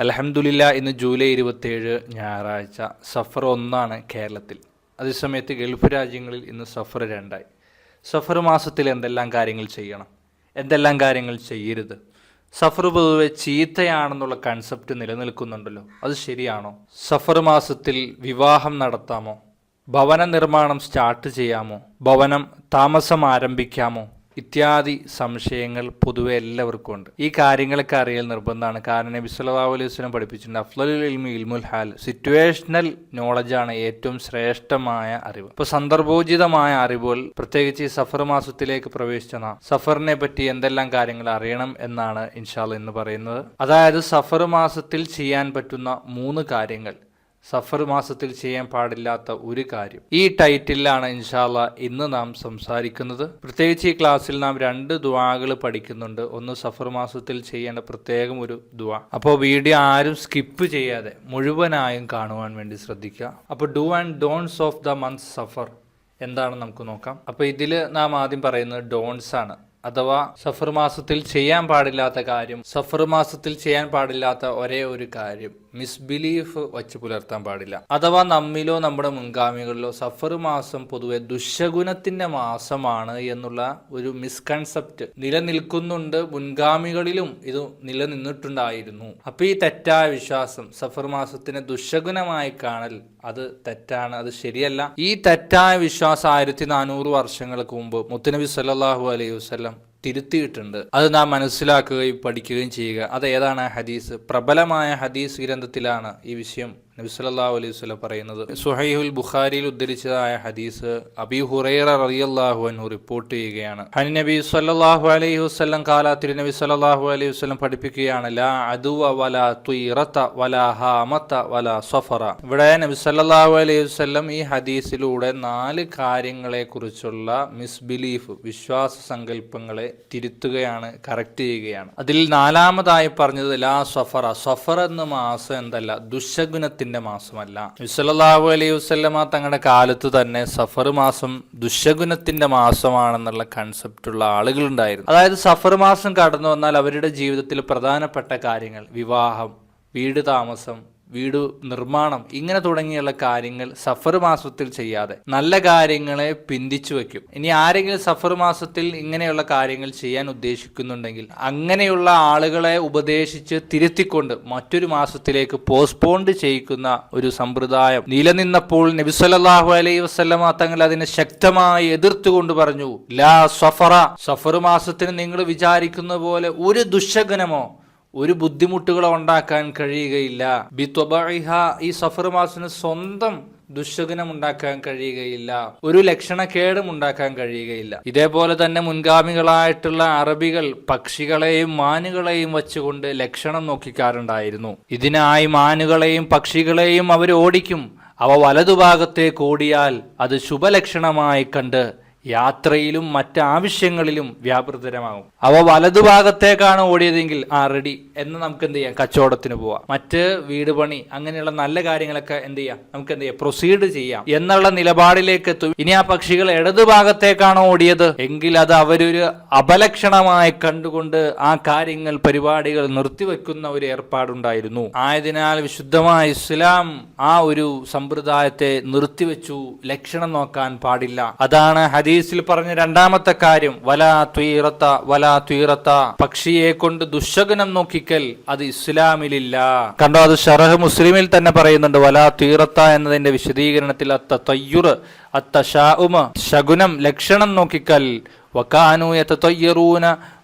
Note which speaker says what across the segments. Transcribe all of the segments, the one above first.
Speaker 1: അലഹമുല്ല ഇന്ന് ജൂലൈ ഇരുപത്തിയേഴ് ഞായറാഴ്ച. സഫർ ഒന്നാണ് കേരളത്തിൽ. അതേസമയത്ത് ഗൾഫ് രാജ്യങ്ങളിൽ ഇന്ന് സഫർ രണ്ടായി. സഫർ മാസത്തിൽ എന്തെല്ലാം കാര്യങ്ങൾ ചെയ്യണം? എന്തെല്ലാം കാര്യങ്ങൾ ചെയ്യരുത്? സഫർ പൊതുവെ ചീത്തയാണെന്നുള്ള കൺസെപ്റ്റ് നിലനിൽക്കുന്നുണ്ടല്ലോ. അത് ശരിയാണോ? സഫർ മാസത്തിൽ വിവാഹം നടത്താമോ? ഭവന നിർമ്മാണം സ്റ്റാർട്ട് ചെയ്യാമോ? ഭവനം താമസം ആരംഭിക്കാമോ? ഇത്യാദി സംശയങ്ങൾ പൊതുവെ എല്ലാവർക്കും ഉണ്ട്. ഈ കാര്യങ്ങളൊക്കെ അറിയൽ നിർബന്ധമാണ്. കാരണം നബി സല്ലല്ലാഹു അലൈഹി വസല്ലം പഠിപ്പിച്ചിട്ടുണ്ട് അഫ്ലലുൽ ഇൽമി ഇൽമുൽ ഹാൽ. സിറ്റുവേഷണൽ നോളജാണ് ഏറ്റവും ശ്രേഷ്ഠമായ അറിവ്. ഇപ്പോൾ സന്ദർഭോചിതമായ അറിവുകൾ പ്രത്യേകിച്ച് ഈ സഫർ മാസത്തിലേക്ക് പ്രവേശിച്ച നാം സഫറിനെ പറ്റി എന്തെല്ലാം കാര്യങ്ങൾ അറിയണം എന്നാണ് ഇൻഷാൽ എന്ന് പറയുന്നത്. അതായത് സഫർ മാസത്തിൽ ചെയ്യാൻ പറ്റുന്ന മൂന്ന് കാര്യങ്ങൾ. സഫർ മാസത്തിൽ ചെയ്യാൻ പാടില്ലാത്ത ഒരു കാര്യം. ഈ ടൈറ്റിലാണ് ഇൻഷാല്ല ഇന്ന് നാം സംസാരിക്കുന്നത്. പ്രത്യേകിച്ച് ഈ ക്ലാസ്സിൽ നാം രണ്ട് ദുവാകൾ പഠിക്കുന്നുണ്ട്. ഒന്ന് സഫർ മാസത്തിൽ ചെയ്യേണ്ട പ്രത്യേകം ഒരു ദുവ അപ്പോൾ വീഡിയോ ആരും സ്കിപ്പ് ചെയ്യാതെ മുഴുവനായും കാണുവാൻ വേണ്ടി ശ്രദ്ധിക്കുക. അപ്പോൾ dos and don'ts of the month Safar എന്താണ് നമുക്ക് നോക്കാം. അപ്പോൾ ഇതിൽ നാം ആദ്യം പറയുന്നത് ഡോൺസ് ആണ്. അഥവാ സഫർ മാസത്തിൽ ചെയ്യാൻ പാടില്ലാത്ത കാര്യം സഫർ മാസത്തിൽ ചെയ്യാൻ പാടില്ലാത്ത ഒരേ ഒരു കാര്യം. മിസ്ബിലീഫ് വച്ച് പുലർത്താൻ പാടില്ല. അഥവാ നമ്മിലോ നമ്മുടെ മുൻഗാമികളിലോ സഫർ മാസം പൊതുവെ ദുശഗുണത്തിന്റെ മാസമാണ് എന്നുള്ള ഒരു മിസ്കൺസെപ്റ്റ് നിലനിൽക്കുന്നുണ്ട്. മുൻഗാമികളിലും ഇത് നിലനിന്നിട്ടുണ്ടായിരുന്നു. അപ്പൊ ഈ തെറ്റായ വിശ്വാസം സഫർ മാസത്തിനെ ദുശഗുണമായി കാണൽ അത് തെറ്റാണ് അത് ശരിയല്ല. ഈ തെറ്റായ വിശ്വാസം ആയിരത്തി നാനൂറ് വർഷങ്ങൾക്ക് മുമ്പ് മുത്തനബി സല്ലാഹു അലൈഹി വസല്ലം തിരുത്തിയിട്ടുണ്ട്. അത് നാം മനസ്സിലാക്കുകയും പഠിക്കുകയും ചെയ്യുക. അത് ഏതാണ് ഹദീസ്? പ്രബലമായ ഹദീസ് ഗ്രന്ഥത്തിലാണ് ഈ വിഷയം നബി സല്ലല്ലാഹു അലൈഹി വസല്ലം പറയുന്നത്. സുഹൈഹുൽ ബുഖാരിയിൽ ഉദ്ധരിച്ചതായ ഹദീസ് അബി ഹുറൈറ റളിയല്ലാഹു അൻഹു റിപ്പോർട്ട് ചെയ്യുകയാണ്. ഹനി നബി സല്ലല്ലാഹു അലൈഹി വസ്ലം കാല തിരുനബി സല്ലല്ലാഹു അലൈഹി വസ്ലം പഠിപ്പിക്കുകയാണ് ലാ അദുവ വല തുയറത്ത വല ഹാമത്ത വല സഫറ. ഇവിടെ നബി സല്ലല്ലാഹു അലൈഹി വസല്ലം ഈ ഹദീസിലൂടെ നാല് കാര്യങ്ങളെ കുറിച്ചുള്ള മിസ്ബിലീഫ് വിശ്വാസ സങ്കല്പങ്ങളെ തിരുത്തുകയാണ് കറക്റ്റ് ചെയ്യുകയാണ്. അതിൽ നാലാമതായി പറഞ്ഞത് ലാ സഫറ. സഫർ എന്ന മാസം എന്തല്ല ദുശഗുണത്തിന്റെ മാസമല്ല. വിസലാഹു അലൈഹി വസ്ലമ തങ്ങളുടെ കാലത്ത് തന്നെ സഫർ മാസം ദുശഗുണത്തിന്റെ മാസമാണെന്നുള്ള കൺസെപ്റ്റ് ഉള്ള ആളുകളുണ്ടായിരുന്നു അതായത് സഫർ മാസം കടന്നു വന്നാൽ അവരുടെ ജീവിതത്തിൽ പ്രധാനപ്പെട്ട കാര്യങ്ങൾ വിവാഹം വീട് താമസം വീട് നിർമ്മാണം ഇങ്ങനെ തുടങ്ങിയുള്ള കാര്യങ്ങൾ സഫർ മാസത്തിൽ ചെയ്യാതെ നല്ല കാര്യങ്ങളെ പിന്തിച്ചു വെക്കും ഇനി ആരെങ്കിലും സഫർ മാസത്തിൽ ഇങ്ങനെയുള്ള കാര്യങ്ങൾ ചെയ്യാൻ ഉദ്ദേശിക്കുന്നുണ്ടെങ്കിൽ അങ്ങനെയുള്ള ആളുകളെ ഉപദേശിച്ച് തിരുത്തിക്കൊണ്ട് മറ്റൊരു മാസത്തിലേക്ക് പോസ്റ്റ്പോണ്ട് ചെയ്യിക്കുന്ന ഒരു സമ്പ്രദായം. നിലനിന്നപ്പോൾ നബിസല്ലാഹു അലൈഹി വസ്ലമ തങ്ങൾ അതിനെ ശക്തമായി എതിർത്തുകൊണ്ട് പറഞ്ഞു ലാ സഫറ. സഫർ മാസത്തിന് നിങ്ങൾ വിചാരിക്കുന്ന പോലെ ഒരു ദുശകനമോ ഒരു ബുദ്ധിമുട്ടുകളോ ഉണ്ടാക്കാൻ കഴിയുകയില്ല. ബിത്വബിഹ ഈ സഫർ മാസിന് സ്വന്തം ദുശകനം ഉണ്ടാക്കാൻ കഴിയുകയില്ല. ഒരു ലക്ഷണക്കേടും ഉണ്ടാക്കാൻ കഴിയുകയില്ല. ഇതേപോലെ തന്നെ മുൻഗാമികളായിട്ടുള്ള അറബികൾ പക്ഷികളെയും മാനുകളെയും വെച്ചുകൊണ്ട് ലക്ഷണം നോക്കിക്കാറുണ്ടായിരുന്നു ഇതിനായി മാനുകളെയും പക്ഷികളെയും അവർ ഓടിക്കും. അവ വലതുഭാഗത്തേക്ക് ഓടിയാൽ അത് ശുഭലക്ഷണമായി കണ്ട് യാത്രയിലും മറ്റ് ആവശ്യങ്ങളിലും വ്യാപൃതരമാകും. അവ വലതുഭാഗത്തേക്കാണ് ഓടിയതെങ്കിൽ ആ റെഡി എന്ന് നമുക്ക് എന്ത് ചെയ്യാം? കച്ചവടത്തിന് പോവാം. മറ്റ് വീട് പണി അങ്ങനെയുള്ള നല്ല കാര്യങ്ങളൊക്കെ എന്ത് ചെയ്യാം? നമുക്ക് എന്ത് ചെയ്യാം? പ്രൊസീഡ് ചെയ്യാം. എന്നുള്ള നിലപാടിലേക്ക് എത്തും. ഇനി ആ പക്ഷികൾ ഇടതുഭാഗത്തേക്കാണോ ഓടിയത് എങ്കിൽ അത് അവരൊരു അപലക്ഷണമായി കണ്ടുകൊണ്ട് ആ കാര്യങ്ങൾ പരിപാടികൾ നിർത്തിവെക്കുന്ന ഒരു ഏർപ്പാടുണ്ടായിരുന്നു. ആയതിനാൽ വിശുദ്ധമായ ഇസ്ലാം ആ ഒരു സമ്പ്രദായത്തെ നിർത്തിവെച്ചു. ലക്ഷണം നോക്കാൻ പാടില്ല. അതാണ് ഹദീസ് ഹദീസിൽ പറഞ്ഞ രണ്ടാമത്തെ കാര്യം വലാ തുയറത്ത വലാ തുയറത്ത. പക്ഷിയെ കൊണ്ട് ദുശകനം നോക്കിക്കൽ അത് ഇസ്ലാമിലില്ല. കണ്ടോ അത് ഷറഹ് മുസ്ലിമിൽ തന്നെ പറയുന്നുണ്ട് വലാ ത്വീറത്ത എന്നതിന്റെ വിശദീകരണത്തിൽ അത്ത തയ്യുർ അത്ത ഷാഉമ ശകുനം ലക്ഷണം നോക്കിക്കൽ. വക്കാനു യതതയ്യറൂന ഫയുനഫിറൂന ലബാഅ വത്തുയൂറ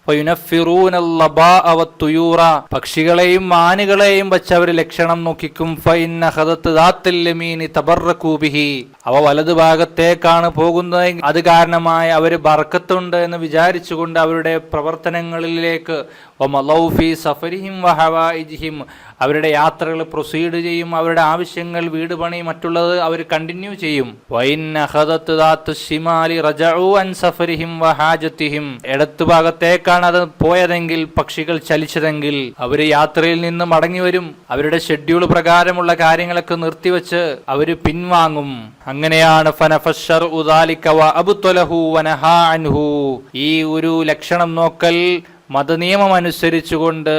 Speaker 1: പക്ഷികളെയും മാനുകളെയും വെച്ച് അവർ ലക്ഷണം നോക്കിക്കും. അവ വലതു ഭാഗത്തേക്കാണ് പോകുന്നത് അത് കാരണമായി അവർ ബർക്കത്തുണ്ട് എന്ന് വിചാരിച്ചുകൊണ്ട് അവരുടെ പ്രവർത്തനങ്ങളിലേക്ക് അവരുടെ യാത്രകൾ പ്രൊസീഡ് ചെയ്യും. അവരുടെ ആവശ്യങ്ങൾ വീട് പണി മറ്റുള്ളത് അവർ കണ്ടിന്യൂ ചെയ്യും. വൈന്ന ഭാഗത്തേക്കാണ് അത് പോയതെങ്കിൽ പക്ഷികൾ ചലിച്ചതെങ്കിൽ അവർ യാത്രയിൽ നിന്ന് മടങ്ങി വരും അവരുടെ ഷെഡ്യൂൾ പ്രകാരമുള്ള കാര്യങ്ങളൊക്കെ നിർത്തിവെച്ച് അവർ പിൻവാങ്ങും. അങ്ങനെയാണ് ഈ ഒരു ലക്ഷണം നോക്കൽ മതനിയമം അനുസരിച്ചുകൊണ്ട്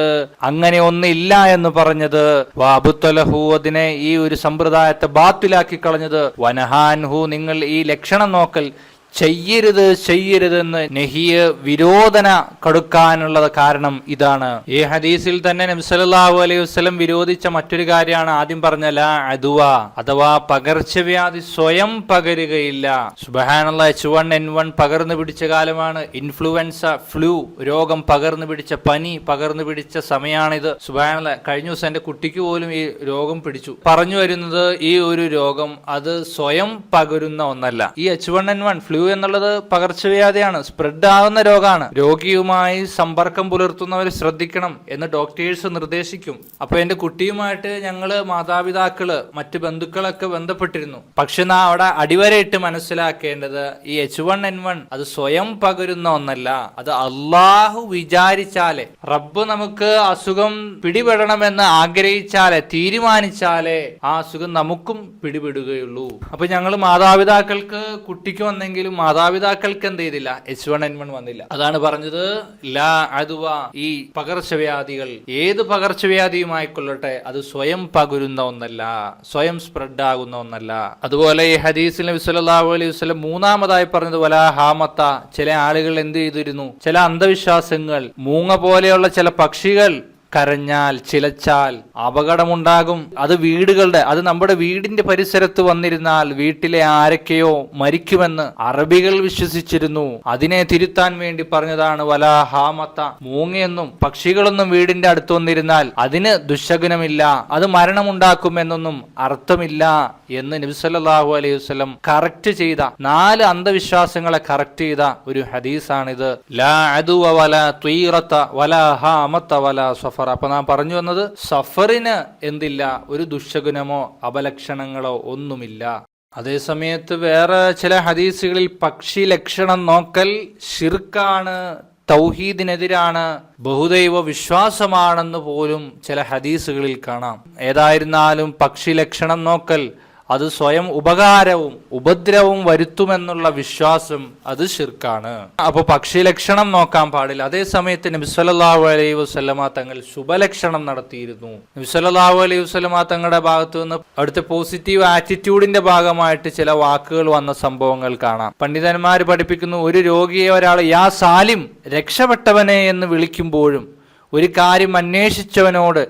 Speaker 1: അങ്ങനെ ഒന്നില്ല എന്ന് പറഞ്ഞത് വാബുത്തലഹു അതിനെ ഈ ഒരു സമ്പ്രദായത്തെ ബാത്തിലാക്കി കളഞ്ഞത്. വനഹാൻഹു നിങ്ങൾ ഈ ലക്ഷണം നോക്കൽ ചെയ്യരുത് ചെയ്യരുതെന്ന് നെഹിയ വിരോധന കൊടുക്കാനുള്ളത് കാരണം ഇതാണ്. ഈ ഹദീസിൽ തന്നെ നബ്സലാഹു അലൈഹി വസ്ലം വിരോധിച്ച മറ്റൊരു കാര്യമാണ് ആദ്യം പറഞ്ഞ ലാ അദുവ അഥവാ പകർച്ചവ്യാധി സ്വയം പകരുകയില്ല. സുബഹാനുള്ള എച്ച് വൺ എൻ വൺ പകർന്നു പിടിച്ച കാലമാണ്. ഇൻഫ്ലുവൻസ ഫ്ലൂ രോഗം പകർന്നു പിടിച്ച പനി പകർന്നു പിടിച്ച സമയമാണിത് സുബഹാനുള്ള കഴിഞ്ഞ ദിവസം എന്റെ കുട്ടിക്ക് പോലും ഈ രോഗം പിടിച്ചു. പറഞ്ഞു വരുന്നത് ഈ ഒരു രോഗം അത് സ്വയം പകരുന്ന ഒന്നല്ല. ഈ H one N one flu എന്നുള്ളത് പകർച്ചവ്യാധിയാണ്. സ്പ്രെഡ് ആവുന്ന രോഗമാണ് രോഗിയുമായി സമ്പർക്കം പുലർത്തുന്നവർ ശ്രദ്ധിക്കണം എന്ന് ഡോക്ടേഴ്സ് നിർദ്ദേശിക്കും. അപ്പൊ എന്റെ കുട്ടിയുമായിട്ട് ഞങ്ങൾ മാതാപിതാക്കൾ മറ്റ് ബന്ധുക്കളൊക്കെ ബന്ധപ്പെട്ടിരുന്നു. പക്ഷെ നാ അവിടെ അടിവരയിട്ട് മനസ്സിലാക്കേണ്ടത് ഈ എച്ച് വൺ എൻ വൺ അത് സ്വയം പകരുന്ന ഒന്നല്ല. അത് അള്ളാഹു വിചാരിച്ചാലേ റബ്ബ് നമുക്ക് അസുഖം പിടിപെടണമെന്ന് ആഗ്രഹിച്ചാലേ തീരുമാനിച്ചാലേ ആ അസുഖം നമുക്കും പിടിപെടുകയുള്ളൂ. അപ്പൊ ഞങ്ങൾ മാതാപിതാക്കൾക്ക് കുട്ടിക്ക് വന്നെങ്കിലും മാതാപിതാക്കൾക്ക് എന്ത് ചെയ്തില്ല? എച്ച് വൺ എൻ വൺ വന്നില്ല. അതാണ് പറഞ്ഞത് ലാ അതുവ ഈ പകർച്ചവ്യാധികൾ. ഏത് പകർച്ചവ്യാധിയുമായിക്കൊള്ളട്ടെ അത് സ്വയം പകരുന്ന ഒന്നല്ല സ്വയം സ്പ്രെഡ് ആകുന്ന ഒന്നല്ല. അതുപോലെ ഈ ഹദീസിൽ നബി സല്ലല്ലാഹു അലൈഹി വസല്ലം മൂന്നാമതായി പറഞ്ഞത് വലാ ഹാമത്ത. ചില ആളുകൾ എന്ത് ചെയ്തിരുന്നു? ചില അന്ധവിശ്വാസങ്ങൾ മൂങ്ങ പോലെയുള്ള ചില പക്ഷികൾ കരഞ്ഞാൽ ചിലച്ചാൽ അപകടമുണ്ടാകും. അത് വീടുകളുടെ അത് നമ്മുടെ വീടിന്റെ പരിസരത്ത് വന്നിരുന്നാൽ വീട്ടിലെ ആരൊക്കെയോ മരിക്കുമെന്ന് അറബികൾ വിശ്വസിച്ചിരുന്നു. അതിനെ തിരുത്താൻ വേണ്ടി പറഞ്ഞതാണ് വലാഹാമത്ത മൂങ്ങയെന്നും പക്ഷികളൊന്നും വീടിന്റെ അടുത്ത് വന്നിരുന്നാൽ അതിന് ദുശകുനമില്ല അത് മരണമുണ്ടാക്കുമെന്നൊന്നും അർത്ഥമില്ല എന്ന് നബിസല്ലാഹു അലൈഹി വസ്ലം കറക്റ്റ് ചെയ്ത നാല് അന്ധവിശ്വാസങ്ങളെ കറക്റ്റ് ചെയ്ത ഒരു ഹദീസാണിത്. ലാ അദുവ വല ത്വീറത്ത വല ഹാമത്ത വല അപ്പൊ നാം പറഞ്ഞു വന്നത് സഫറിന് എന്തില്ല ഒരു ദുശകുനമോ അപലക്ഷണങ്ങളോ ഒന്നുമില്ല. അതേസമയത്ത് വേറെ ചില ഹദീസുകളിൽ പക്ഷി ലക്ഷണം നോക്കൽ ഷിർക്കാണ് തൗഹീദിനെതിരാണ് ബഹുദൈവ വിശ്വാസമാണെന്ന് പോലും ചില ഹദീസുകളിൽ കാണാം. ഏതായിരുന്നാലും പക്ഷി ലക്ഷണം നോക്കൽ അത് സ്വയം ഉപകാരവും ഉപദ്രവവും വരുത്തുമെന്നുള്ള വിശ്വാസം അത് ശിർക്കാണ്. അപ്പൊ പക്ഷി ലക്ഷണം നോക്കാൻ പാടില്ല. അതേ സമയത്ത് നബിസ്വല്ലാഹു അലൈഹി വസ്ലമ തങ്ങൾ ശുഭലക്ഷണം നടത്തിയിരുന്നു. നബിസ്വല്ലാഹു അലൈഹി വസ്ലമ തങ്ങളുടെ ഭാഗത്തു നിന്ന് അടുത്ത പോസിറ്റീവ് ആറ്റിറ്റ്യൂഡിന്റെ ഭാഗമായിട്ട് ചില വാക്കുകൾ വന്ന സംഭവങ്ങൾ കാണാം. പണ്ഡിതന്മാർ പഠിപ്പിക്കുന്നു ഒരു രോഗിയെ ഒരാൾ യാ സാലിം രക്ഷപ്പെട്ടവനെ എന്ന് വിളിക്കുമ്പോഴും ഒരു കാര്യം അന്വേഷിച്ചവനോട്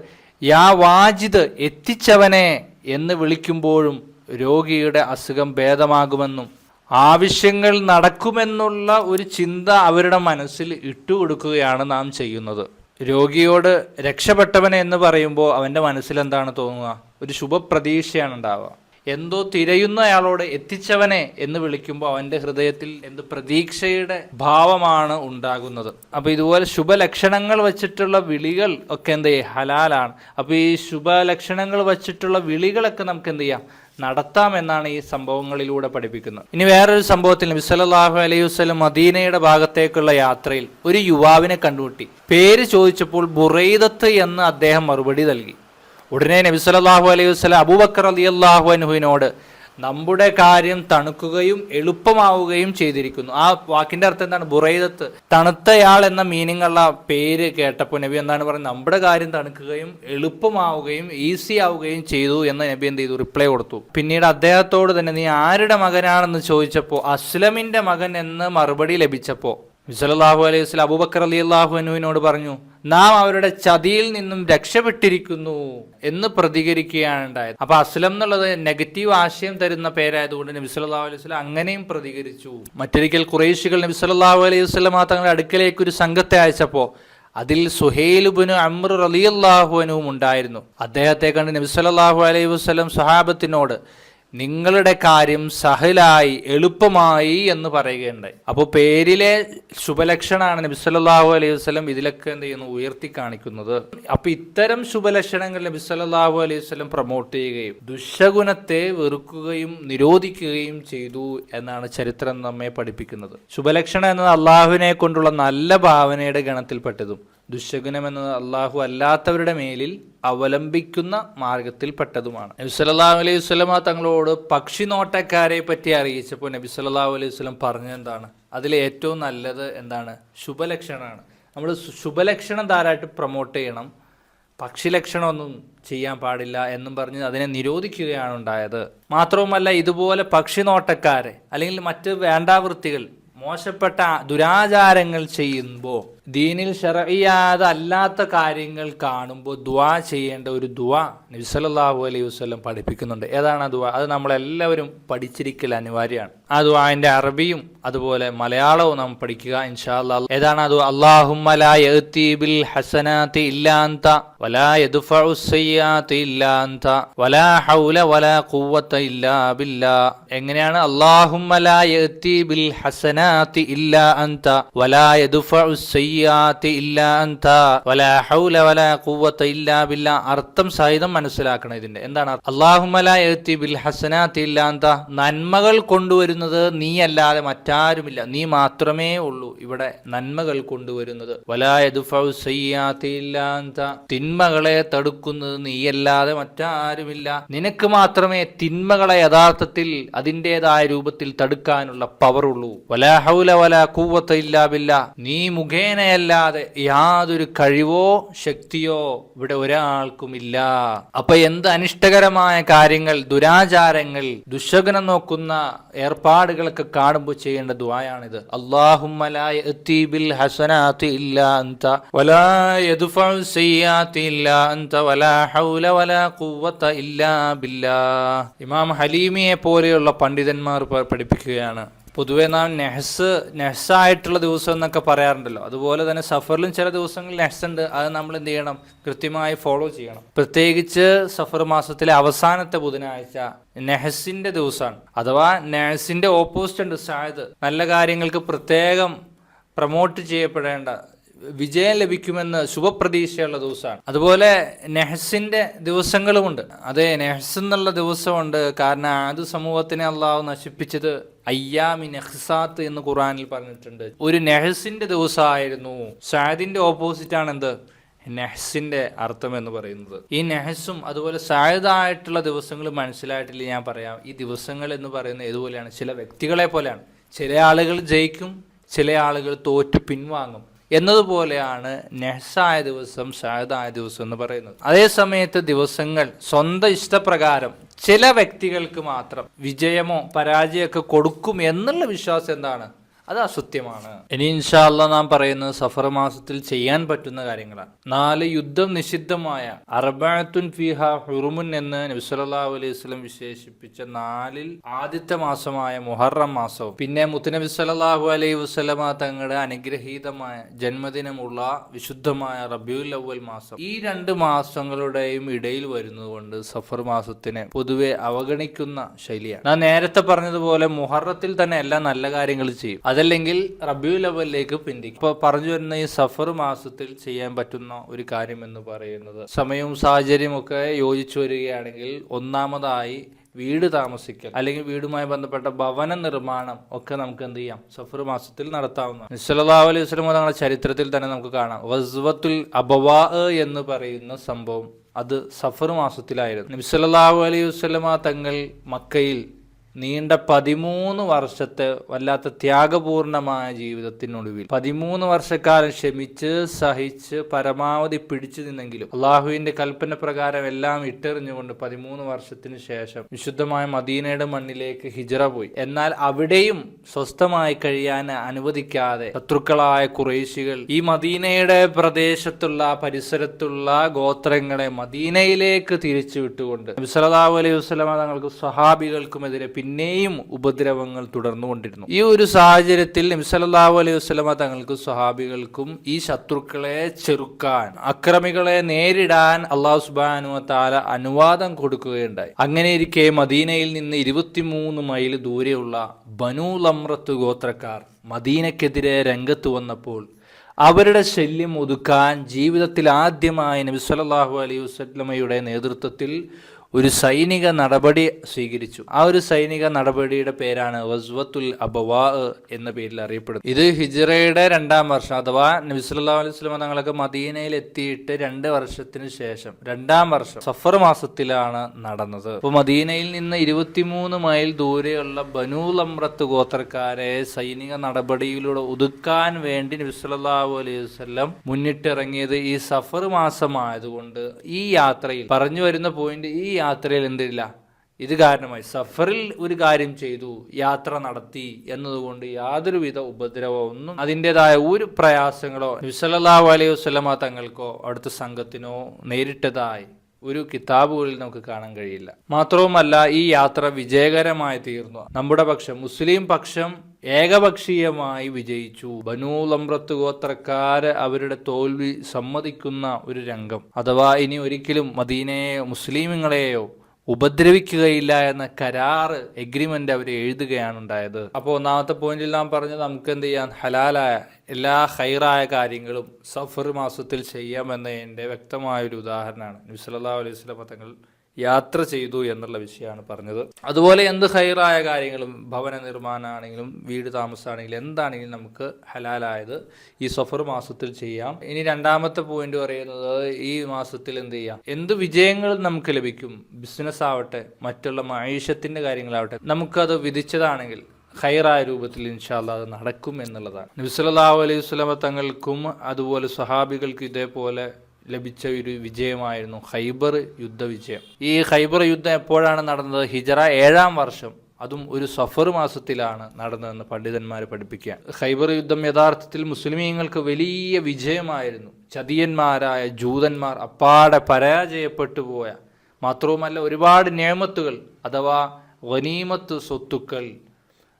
Speaker 1: യാ വാജിദ് എത്തിച്ചവനെ എന്ന് വിളിക്കുമ്പോഴും രോഗിയുടെ അസുഖം ഭേദമാകുമെന്നും ആവശ്യങ്ങൾ നടക്കുമെന്നുള്ള ഒരു ചിന്ത അവരുടെ മനസ്സിൽ ഇട്ടുകൊടുക്കുകയാണ് നാം ചെയ്യുന്നത്. രോഗിയോട് രക്ഷപ്പെട്ടവനെ എന്ന് പറയുമ്പോൾ അവന്റെ മനസ്സിൽ എന്താണ് തോന്നുക? ഒരു ശുഭപ്രതീക്ഷയാണ് ഉണ്ടാവുക. എന്തോ തിരയുന്ന അയാളോട് എത്തിച്ചവനെ എന്ന് വിളിക്കുമ്പോൾ അവന്റെ ഹൃദയത്തിൽ എന്ത് പ്രതീക്ഷയുടെ ഭാവമാണ് ഉണ്ടാകുന്നത്. അപ്പോൾ ഇതുപോലെ ശുഭലക്ഷണങ്ങൾ വച്ചിട്ടുള്ള വിളികൾ ഒക്കെ എന്ത് ഹലാലാണ്. അപ്പോൾ ഈ ശുഭലക്ഷണങ്ങൾ വച്ചിട്ടുള്ള വിളികളൊക്കെ നമുക്ക് എന്ത് ചെയ്യാം? നടത്താം എന്നാണ് ഈ സംഭവങ്ങളിലൂടെ പഠിപ്പിക്കുന്നത്. ഇനി വേറൊരു സംഭവത്തിൽ നബി അലൈഹി വസ്ലം മദീനയുടെ ഭാഗത്തേക്കുള്ള യാത്രയിൽ ഒരു യുവാവിനെ കണ്ടുമുട്ടി. പേര് ചോദിച്ചപ്പോൾ ബുറൈദത്ത് എന്ന് അദ്ദേഹം മറുപടി നൽകി. ഉടനെ നബി സല്ലല്ലാഹു അലൈഹി വസല്ലം അബൂബക്കർ അലി അള്ളാഹു അൻഹുവിനോട് നമ്മുടെ കാര്യം തണുക്കുകയും എളുപ്പമാവുകയും ചെയ്തിരിക്കുന്നു. ആ വാക്കിന്റെ അർത്ഥം എന്താണ്? ബുറൈദത്ത്. തണുത്തയാൾ എന്ന മീനിങ് ഉള്ള പേര് കേട്ടപ്പോൾ നബി എന്താണ് പറയുന്നത് നമ്മുടെ കാര്യം തണുക്കുകയും എളുപ്പമാവുകയും ഈസി ആവുകയും ചെയ്തു എന്ന് നബി എന്ത് ചെയ്തു? റിപ്ലൈ കൊടുത്തു. പിന്നീട് അദ്ദേഹത്തോട് തന്നെ നീ ആരുടെ മകനാണെന്ന് ചോദിച്ചപ്പോൾ അസ്ലമിന്റെ മകൻ എന്ന് മറുപടി ലഭിച്ചപ്പോൾ വിസലാഹു അലൈഹി വസ്ലം അബൂബക്കർ അലി അള്ളാഹു അനുവിനോട് പറഞ്ഞു നാം അവരുടെ ചതിയിൽ നിന്നും രക്ഷപ്പെട്ടിരിക്കുന്നു എന്ന് പ്രതികരിക്കുകയാണ് ഉണ്ടായത്. അപ്പൊ അസ്ലം എന്നുള്ളത് നെഗറ്റീവ് ആശയം തരുന്ന പേരായതുകൊണ്ട് നബി സല്ലല്ലാഹു അലൈഹി വസല്ലം അങ്ങനെയും പ്രതികരിച്ചു. മറ്റൊരിക്കൽ കുറേശികൾ നബി സല്ലല്ലാഹു അലൈഹി വസ്ലം തങ്ങളുടെ അടുക്കലേക്ക് ഒരു സംഘത്തെ അയച്ചപ്പോൾ അതിൽ സുഹേലുബിന് അമ്ര റളിയല്ലാഹു അനുവും ഉണ്ടായിരുന്നു. അദ്ദേഹത്തെ കണ്ട് നബി സല്ലല്ലാഹു അലൈഹി വസ്ലം സഹാബത്തിനോട് നിങ്ങളുടെ കാര്യം സഹലായി എളുപ്പമായി എന്ന് പറയുകയുണ്ടായി. അപ്പോൾ പേരിലെ ശുഭലക്ഷണമാണ് നബി സല്ലല്ലാഹു അലൈഹി വസ്ലം ഇതിലൊക്കെ എന്ത് ചെയ്യുന്നു? ഉയർത്തി കാണിക്കുന്നത്. അപ്പൊ ഇത്തരം ശുഭലക്ഷണങ്ങൾ നബി സല്ലല്ലാഹു അലൈഹി വസ്ലം പ്രൊമോട്ട് ചെയ്യുകയും ദുശഗുണത്തെ വെറുക്കുകയും നിരോധിക്കുകയും ചെയ്തു എന്നാണ് ചരിത്രം നമ്മെ പഠിപ്പിക്കുന്നത്. ശുഭലക്ഷണം എന്നത് അള്ളാഹുവിനെ കൊണ്ടുള്ള നല്ല ഭാവനയുടെ ഗണത്തിൽപ്പെട്ടതും ദുശഗുനം എന്നത് അള്ളാഹു അല്ലാത്തവരുടെ മേലിൽ അവലംബിക്കുന്ന മാർഗത്തിൽപ്പെട്ടതുമാണ്. നബി സല്ലല്ലാഹു അലൈഹി വസല്ലമ തങ്ങളോട് പക്ഷി നോട്ടക്കാരെ പറ്റി അറിയിച്ചപ്പോൾ നബി സല്ലല്ലാഹു അലൈഹി വസല്ലം പറഞ്ഞെന്താണ് അതിലെ ഏറ്റവും നല്ലത് എന്താണ്? ശുഭലക്ഷണമാണ്. നമ്മൾ ശുഭലക്ഷണം ധാരായിട്ട് പ്രൊമോട്ട് ചെയ്യണം. പക്ഷിലക്ഷണമൊന്നും ചെയ്യാൻ പാടില്ല എന്നും പറഞ്ഞ് അതിനെ നിരോധിക്കുകയാണ് ഉണ്ടായത്. മാത്രവുമല്ല ഇതുപോലെ പക്ഷി നോട്ടക്കാരെ അല്ലെങ്കിൽ മറ്റ് വേണ്ടാവൃത്തികൾ മോശപ്പെട്ട ദുരാചാരങ്ങൾ ചെയ്യുമ്പോൾ ദീനിൽ ഷറയ്യാതെ അല്ലാത്ത കാര്യങ്ങൾ കാണുമ്പോൾ ദുവാ ചെയ്യേണ്ട ഒരു ദുവാ നബിസല്ലാഹു അലൈഹി വസ്ലം പഠിപ്പിക്കുന്നുണ്ട്. ഏതാണ് ആ അത് നമ്മളെല്ലാവരും പഠിച്ചിരിക്കൽ അനിവാര്യമാണ്. ആ ദുവാന്റെ അറബിയും അതുപോലെ മലയാളവും നാം പഠിക്കുക ഇൻഷാ അല്ലാ ഏതാണ് അത് അള്ളാഹുബിൽ ഹസനാത്തി വലാ വലാ ഹൗല വലാ ഇല്ലാ ബില്ലാ. എങ്ങനെയാണ്? അള്ളാഹുബിൽ ഹസനാത്തി ഇല്ലാ അന്ത വലാ സയ്യാത്തി ഇല്ലാ അന്ത വലാ ഹൗല വലാ ഖുവത ഇല്ലാ ബില്ല. അർത്ഥം സഹിതം മനസ്സിലാക്കണം ഇതിന്റെ. എന്താണ് അള്ളാഹുമലായത്തി ബിൽ ഹസനാത്തി ഇല്ലാന്ത നന്മകൾ കൊണ്ടുവരുന്നത് നീ അല്ലാതെ മറ്റാരുമില്ല. നീ മാത്രമേ ഉള്ളൂ ഇവിടെ നന്മകൾ കൊണ്ടുവരുന്നത്. വലായതുഫൗസയ്യാത്തില്ലാന്ത തിന്മകളെ തടുക്കുന്നത് നീയല്ലാതെ മറ്റാരുമില്ല. നിനക്ക് മാത്രമേ തിന്മകളെ യഥാർത്ഥത്തിൽ അതിന്റെതായ രൂപത്തിൽ തടുക്കാനുള്ള പവർ ഉള്ളൂ. വലാ കൂവത്ത ഇല്ലാബില്ല നീ മുഖേനയല്ലാതെ യാതൊരു കഴിവോ ശക്തിയോ ഇവിടെ ഒരാൾക്കും ഇല്ല അപ്പൊ എന്ത് അനിഷ്ടകരമായ കാര്യങ്ങൾ ദുരാചാരങ്ങൾ ദുശകനം നോക്കുന്ന ഏർപ്പാടുകളൊക്കെ കാണുമ്പോൾ ചെയ്യേണ്ട ദുആയാണിത്. അള്ളാഹുബിൽ വലാ സയ്യാത്തി വലാ ഹൗല വലാ ഇല്ലാ ഇമാം ഹലീമിയെ പോലെയുള്ള പണ്ഡിതന്മാർ പഠിപ്പിക്കുകയാണ്. പൊതുവെ നാം നെഹ്സ് നെഹ്സായിട്ടുള്ള ദിവസം എന്നൊക്കെ പറയാറുണ്ടല്ലോ. അതുപോലെ തന്നെ സഫറിലും ചില ദിവസങ്ങളിൽ നെഹ്സ് ഉണ്ട്. അത് നമ്മൾ എന്ത് ചെയ്യണം? കൃത്യമായി ഫോളോ ചെയ്യണം. പ്രത്യേകിച്ച് സഫർ മാസത്തിലെ അവസാനത്തെ ബുധനാഴ്ച നെഹ്സിന്റെ ദിവസമാണ്. അഥവാ നെഹ്സിന്റെ ഓപ്പോസിറ്റ് ഉണ്ട് സായത്. നല്ല കാര്യങ്ങൾക്ക് പ്രത്യേകം പ്രമോട്ട് ചെയ്യപ്പെടേണ്ട വിജയം ലഭിക്കുമെന്ന് ശുഭപ്രതീക്ഷയുള്ള ദിവസമാണ്. അതുപോലെ നെഹസിന്റെ ദിവസങ്ങളുമുണ്ട്. അതെ നെഹസ് എന്നുള്ള ദിവസമുണ്ട്. കാരണം ആത് സമൂഹത്തിനെ അള്ളാഹു നശിപ്പിച്ചത് അയ്യാമി നെഹ്സാത്ത് എന്ന് ഖുറാനിൽ പറഞ്ഞിട്ടുണ്ട്. ഒരു നെഹസിന്റെ ദിവസമായിരുന്നു. സാദിന്റെ ഓപ്പോസിറ്റ് ആണ് എന്ത്? നെഹസിന്റെ അർത്ഥം എന്ന് പറയുന്നത്. ഈ നെഹസും അതുപോലെ സായുധായിട്ടുള്ള ദിവസങ്ങൾ മനസ്സിലായിട്ടില്ല ഞാൻ പറയാം. ഈ ദിവസങ്ങൾ എന്ന് പറയുന്നത് ഇതുപോലെയാണ് ചില വ്യക്തികളെ പോലെയാണ്. ചില ആളുകൾ ജയിക്കും ചില ആളുകൾ തോറ്റ് പിൻവാങ്ങും. എന്നതുപോലെയാണ് നെഹ്സായ ദിവസം ശാരദായ ദിവസം എന്ന് പറയുന്നത്. അതേ സമയത്ത് ദിവസങ്ങൾ സ്വന്തം ഇഷ്ടപ്രകാരം ചില വ്യക്തികൾക്ക് മാത്രം വിജയമോ പരാജയമൊക്കെ കൊടുക്കും എന്നുള്ള വിശ്വാസം എന്താണ്? അത് അസത്യമാണ്. ഇനി ഇൻഷാല്ല നാം പറയുന്നത് സഫർ മാസത്തിൽ ചെയ്യാൻ പറ്റുന്ന കാര്യങ്ങളാണ്. നാല് യുദ്ധം നിഷിദ്ധമായ അർബാത്തുൻ ഫിഹ ഹുറുമുൻ എന്ന് നബിസ്വല്ലാ അലൈഹി സ്വലം വിശേഷിപ്പിച്ച നാലിൽ ആദ്യത്തെ മാസമായ മുഹറം മാസവും. പിന്നെ മുത്തുനബി സല്ലല്ലാഹു അലൈഹി വസല്ലമ തങ്ങളുടെ അനുഗ്രഹീതമായ ജന്മദിനമുള്ള വിശുദ്ധമായ റബിയുൽ അവൽ മാസം. ഈ രണ്ട് മാസങ്ങളുടെയും ഇടയിൽ വരുന്നതുകൊണ്ട് സഫർ മാസത്തിനെ പൊതുവെ അവഗണിക്കുന്ന ശൈലിയാണ്. ഞാൻ നേരത്തെ പറഞ്ഞതുപോലെ മുഹറത്തിൽ തന്നെ എല്ലാ നല്ല കാര്യങ്ങൾ ചെയ്യും. അതല്ലെങ്കിൽ റബ്യൂ ലെവലിലേക്ക് പിന്തിക്കും. ഇപ്പൊ പറഞ്ഞു വരുന്ന ഈ സഫർ മാസത്തിൽ ചെയ്യാൻ പറ്റുന്ന ഒരു കാര്യം എന്ന് പറയുന്നത് സമയവും സാഹചര്യവും ഒക്കെ യോജിച്ചു വരികയാണെങ്കിൽ ഒന്നാമതായി വീട് താമസിക്കൽ അല്ലെങ്കിൽ വീടുമായി ബന്ധപ്പെട്ട ഭവന നിർമ്മാണം ഒക്കെ നമുക്ക് എന്ത് ചെയ്യാം? സഫർ മാസത്തിൽ നടത്താവുന്ന നിസ്വലതാ അലൈഹി വസ്ലം തങ്ങളുടെ ചരിത്രത്തിൽ തന്നെ നമുക്ക് കാണാം. വസ്വത്തുൽ അബവാ എന്ന് പറയുന്ന സംഭവം അത് സഫർ മാസത്തിലായിരുന്നു. നിസ്വലതാ അലൈഹി വസ്ലമ തങ്ങൾ മക്കയിൽ നീണ്ട പതിമൂന്ന് വർഷത്തെ വല്ലാത്ത ത്യാഗപൂർണമായ ജീവിതത്തിനൊടുവിൽ പതിമൂന്ന് വർഷക്കാലം ക്ഷമിച്ച് സഹിച്ച് പരമാവധി പിടിച്ചു നിന്നെങ്കിലും അള്ളാഹുവിന്റെ കൽപ്പന പ്രകാരം എല്ലാം ഇട്ടെറിഞ്ഞുകൊണ്ട് പതിമൂന്ന് വർഷത്തിന് ശേഷം വിശുദ്ധമായ മദീനയുടെ മണ്ണിലേക്ക് ഹിജറ പോയി. എന്നാൽ അവിടെയും സ്വസ്ഥമായി കഴിയാൻ അനുവദിക്കാതെ ശത്രുക്കളായ കുറേശികൾ ഈ മദീനയുടെ പ്രദേശത്തുള്ള പരിസരത്തുള്ള ഗോത്രങ്ങളെ മദീനയിലേക്ക് തിരിച്ചു വിട്ടുകൊണ്ട് നബിസലാഹു അലൈഹി വസ്ലമ തങ്ങൾക്ക് സ്വഹാബികൾക്കുമെതിരെ പിന്നെയും ഉപദ്രവങ്ങൾ തുടർന്നുകൊണ്ടിരുന്നു ഈ ഒരു സാഹചര്യത്തിൽ നിംസലാഹു അലൈഹി വസ്ലമ തങ്ങൾക്കും സ്വഹാബികൾക്കും ഈ ശത്രുക്കളെ ചെറുക്കാൻ അക്രമികളെ നേരിടാൻ അള്ളാഹു സുബാനു താല അനുവാദം കൊടുക്കുകയുണ്ടായി. അങ്ങനെ ഇരിക്കെ മദീനയിൽ നിന്ന് ഇരുപത്തിമൂന്ന് മൈൽ ദൂരെയുള്ള ബനു ലമ്രത്ത് ഗോത്രക്കാർ മദീനക്കെതിരെ രംഗത്ത് വന്നപ്പോൾ അവരുടെ ശല്യം ഒതുക്കാൻ ജീവിതത്തിൽ ആദ്യമായി നബി സല്ലല്ലാഹു അലൈഹി വസല്ലമയുടെ നേതൃത്വത്തിൽ ഒരു സൈനിക നടപടി സ്വീകരിച്ചു. ആ ഒരു സൈനിക നടപടിയുടെ പേരാണ് വസ്വത്തുൽ അബവാ എന്ന പേരിൽ അറിയപ്പെടുന്നത്. ഇത് ഹിജറയുടെ രണ്ടാം വർഷം അഥവാ നബിസ്വല്ലാ അലൈഹി സ്വലമ തങ്ങളൊക്കെ മദീനയിൽ എത്തിയിട്ട് രണ്ട് വർഷത്തിന് ശേഷം രണ്ടാം വർഷം സഫർ മാസത്തിലാണ് നടന്നത്. അപ്പോൾ മദീനയിൽ നിന്ന് ഇരുപത്തിമൂന്ന് മൈൽ ദൂരെയുള്ള ബനൂ ലമ്രത്ത് ഗോത്രക്കാരെ സൈനിക നടപടിയിലൂടെ ഒതുക്കാൻ വേണ്ടി നബിസ്വല്ലാഹു അലൈഹി വസല്ലം മുന്നിട്ടിറങ്ങിയത് ഈ സഫർ മാസമായതുകൊണ്ട് ഈ യാത്രയിൽ പറഞ്ഞു വരുന്ന പോയിന്റ് ഈ യാത്രയിൽ എന്തില്ല ഇത് കാരണമായി. സഫറിൽ ഒരു കാര്യം ചെയ്തു യാത്ര നടത്തി എന്നതുകൊണ്ട് യാതൊരുവിധ ഉപദ്രവമോ ഒന്നും അതിന്റെതായ ഒരു പ്രയാസങ്ങളോ നബിസല്ലാഹു അലൈഹി വസ്ലമ തങ്ങൾക്കോ അടുത്ത സംഘത്തിനോ നേരിട്ടതായി ഒരു കിതാബുകളിൽ നമുക്ക് കാണാൻ കഴിയില്ല. മാത്രവുമല്ല ഈ യാത്ര വിജയകരമായി തീർന്നു. നമ്മുടെ പക്ഷം മുസ്ലിം പക്ഷം ഏകപക്ഷീയമായി വിജയിച്ചു. ബനൂലമ്രത്ത് ഗോത്രക്കാര് അവരുടെ തോൽവി സമ്മതിക്കുന്ന ഒരു രംഗം. അഥവാ ഇനി ഒരിക്കലും മദീനയെയോ മുസ്ലിമുകളെയോ ഉപദ്രവിക്കുകയില്ല എന്ന കരാറ് എഗ്രിമെന്റ് അവർ എഴുതുകയാണ് ഉണ്ടായത് അപ്പോൾ ഒന്നാമത്തെ പോയിന്റിൽ നാം പറഞ്ഞത് നമുക്ക് എന്ത് ചെയ്യാം? ഹലാലായ എല്ലാ ഹൈറായ കാര്യങ്ങളും സഫർ മാസത്തിൽ ചെയ്യാമെന്നതിന്റെ വ്യക്തമായ ഒരു ഉദാഹരണമാണ് നബിസല്ലാ അലൈഹി സ്വലമ തങ്ങൾ യാത്ര ചെയ്തു എന്നുള്ള വിഷയമാണ് പറഞ്ഞത്. അതുപോലെ എന്ത് ഹൈറായ കാര്യങ്ങളും ഭവന നിർമ്മാണമാണെങ്കിലും വീട് താമസമാണെങ്കിലും എന്താണെങ്കിലും നമുക്ക് ഹലാലായത് ഈ സഫർ മാസത്തിൽ ചെയ്യാം. ഇനി രണ്ടാമത്തെ പോയിന്റ് പറയുന്നത് ഈ മാസത്തിൽ എന്ത് ചെയ്യാം? എന്ത് വിജയങ്ങൾ നമുക്ക് ലഭിക്കും? ബിസിനസ് ആവട്ടെ മറ്റുള്ള മൈഷത്തിന്റെ കാര്യങ്ങളാവട്ടെ നമുക്കത് വിധിച്ചതാണെങ്കിൽ ഹൈറായ രൂപത്തിൽ ഇൻഷാല്ല അത് നടക്കും എന്നുള്ളതാണ്. നബിസ്വല്ലാ അലൈഹി സ്വലമ തങ്ങൾക്കും അതുപോലെ സ്വഹാബികൾക്ക് ഇതേപോലെ ലഭിച്ച ഒരു വിജയമായിരുന്നു ഖൈബർ യുദ്ധവിജയം. ഈ ഖൈബർ യുദ്ധം എപ്പോഴാണ് നടന്നത്? ഹിജറ ഏഴാം വർഷം. അതും ഒരു സഫർ മാസത്തിലാണ് നടന്നതെന്ന് പണ്ഡിതന്മാർ പഠിപ്പിക്കുക. ഖൈബർ യുദ്ധം യഥാർത്ഥത്തിൽ മുസ്ലിമീങ്ങൾക്ക് വലിയ വിജയമായിരുന്നു. ചതിയന്മാരായ ജൂതന്മാർ അപ്പാടെ പരാജയപ്പെട്ടു പോയ മാത്രവുമല്ല ഒരുപാട് നിയമത്തുകൾ അഥവാ വനീമത്ത് സ്വത്തുക്കൾ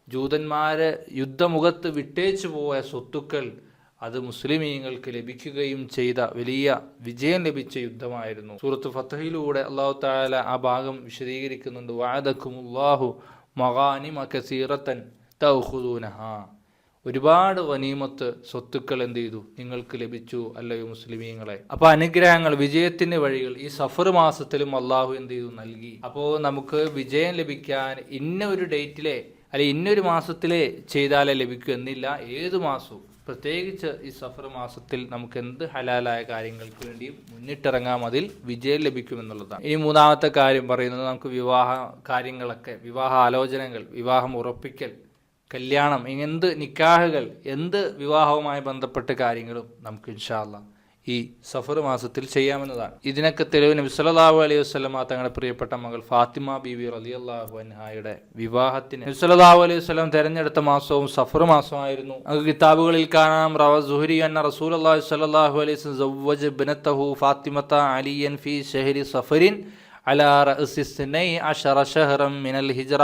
Speaker 1: ജൂതന്മാരെ യുദ്ധമുഖത്ത് വിട്ടേച്ചു പോയ സ്വത്തുക്കൾ അത് മുസ്ലിമീങ്ങൾക്ക് ലഭിക്കുകയും ചെയ്ത വലിയ വിജയം ലഭിച്ച യുദ്ധമായിരുന്നു. സൂറത്ത് ഫത്തഹിലൂടെ അള്ളാഹു താല ആ ഭാഗം വിശദീകരിക്കുന്നുണ്ട്. വാദഖുമുല്ലാഹു മഹാനിമ കസീറത്തൻ തൗഹുദൂനഹ ഒരുപാട് വനീമത്ത് സ്വത്തുക്കൾ എന്ത് ചെയ്തു? നിങ്ങൾക്ക് ലഭിച്ചു അല്ലയോ മുസ്ലിമീങ്ങളെ. അപ്പൊ അനുഗ്രഹങ്ങൾ വിജയത്തിന്റെ വഴികൾ ഈ സഫർ മാസത്തിലും അള്ളാഹു എന്ത് ചെയ്തു? നൽകി. അപ്പോൾ നമുക്ക് വിജയം ലഭിക്കാൻ ഇന്ന ഒരു ഡേറ്റിലെ അല്ലെ ഇന്നൊരു മാസത്തിലെ ചെയ്താലേ ലഭിക്കൂ എന്നില്ല. ഏത് മാസവും. പ്രത്യേകിച്ച് ഈ സഫർ മാസത്തിൽ നമുക്ക് എന്ത് ഹലാലായ കാര്യങ്ങൾക്ക് വേണ്ടിയും മുന്നിട്ടിറങ്ങാം അതിൽ വിജയം ലഭിക്കുമെന്നുള്ളതാണ്. ഇനി മൂന്നാമത്തെ കാര്യം പറയുന്നത് നമുക്ക് വിവാഹ കാര്യങ്ങളൊക്കെ വിവാഹ ആലോചനകൾ വിവാഹം ഉറപ്പിക്കൽ കല്യാണം എന്ത് നിക്കാഹുകൾ എന്ത് വിവാഹവുമായി ബന്ധപ്പെട്ട കാര്യങ്ങളും നമുക്ക് ഇൻഷാല്ല ഈ സഫർ മാസത്തിൽ ചെയ്യാമെന്നതാണ്. ഇതിനൊക്കെ തെളിവ് നബി സല്ലല്ലാഹു അലൈഹി വസല്ലമ തങ്ങളുടെ പ്രിയപ്പെട്ട മകൾ ഫാത്തിമ ബിബി റലി അള്ളാഹു അൻഹായുടെ വിവാഹത്തിന്. നബി സല്ലല്ലാഹു അലൈഹി വസല്ലം തെരഞ്ഞെടുത്ത മാസവും സഫർ മാസമായിരുന്നു നമുക്ക് കിതാബുകളിൽ കാണാം റവ സുഹരി റസൂൽ അള്ളാഹു സ്വല്ലല്ലാഹു അലൈഹി സവ്വജ ബിനത്തഹു ഫാത്തിമത്ത അലിയൻ ഫി ഷെഹരി സഫരിൻ അലാ ഷഹറം മിനൽ ഹിജ്റ.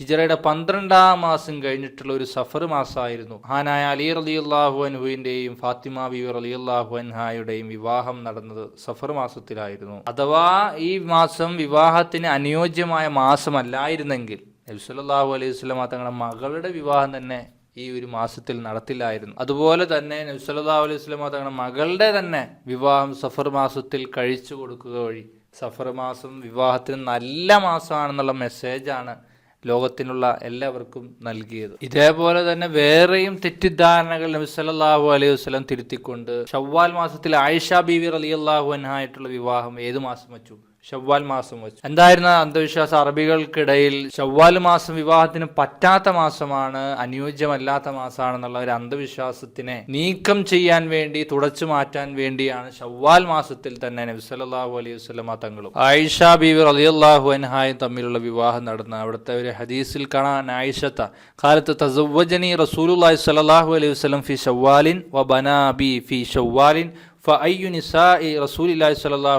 Speaker 1: ഹിജറയുടെ പന്ത്രണ്ടാം മാസം കഴിഞ്ഞിട്ടുള്ള ഒരു സഫർ മാസമായിരുന്നു. ഹാനായ അലി അലി അള്ളാഹു അൻഹുവിന്റെയും ഫാത്തിമ ബി അള്ളാഹു അൻഹായുടെയും വിവാഹം നടന്നത് സഫർ മാസത്തിലായിരുന്നു. അഥവാ ഈ മാസം വിവാഹത്തിന് അനുയോജ്യമായ മാസമല്ലായിരുന്നെങ്കിൽ നബ്സല്ലാഹു അലൈഹി സ്വലമ തങ്ങളുടെ മകളുടെ വിവാഹം തന്നെ ഈ ഒരു മാസത്തിൽ നടത്തില്ലായിരുന്നു. അതുപോലെ തന്നെ നബ്സല്ലാ അലൈഹി സ്വലമ തങ്ങളുടെ മകളുടെ തന്നെ വിവാഹം സഫർ മാസത്തിൽ കഴിച്ചു കൊടുക്കുക വഴി സഫർ മാസം വിവാഹത്തിന് നല്ല മാസമാണെന്നുള്ള മെസ്സേജാണ് ലോകത്തിനുള്ള എല്ലാവർക്കും നൽകിയത്. ഇതേപോലെ തന്നെ വേറെയും തെറ്റിദ്ധാരണകൾ നബി സല്ലല്ലാഹു അലൈഹി വസ്ലം തിരുത്തിക്കൊണ്ട് ഷവ്വാൽ മാസത്തിൽ ആയിഷ ബീവി റളിയല്ലാഹു അൻഹായിട്ടുള്ള വിവാഹം ഏത് മാസം വെച്ചു? ഷവ്വാൽ മാസം വെച്ചു. എന്തായിരുന്ന അന്ധവിശ്വാസ അറബികൾക്കിടയിൽ ഷവ്വാൽ മാസം വിവാഹത്തിന് പറ്റാത്ത മാസമാണ് അനുയോജ്യമല്ലാത്ത മാസമാണെന്നുള്ള ഒരു അന്ധവിശ്വാസത്തിനെ നീക്കം ചെയ്യാൻ വേണ്ടി തുടച്ചു മാറ്റാൻ വേണ്ടിയാണ് ഷവ്വാൽ മാസത്തിൽ തന്നെ നബി സല്ലല്ലാഹു അലൈഹി വസ്ലമ തങ്ങളും. ആയിഷ ബീവി റളിയല്ലാഹു അൻഹായും തമ്മിലുള്ള വിവാഹം നടന്ന അവിടുത്തെ ഒരു ഹദീസിൽ കാണാൻ ആയിഷത്ത കാലത്ത് തസവ്വജനി റസൂലുല്ലാഹി സ്വല്ലല്ലാഹു അലൈഹി വസ്ലം ഫി ഷവ്വാലിൻ വ ബനാബി ഫി ഷവ്വാലിൻ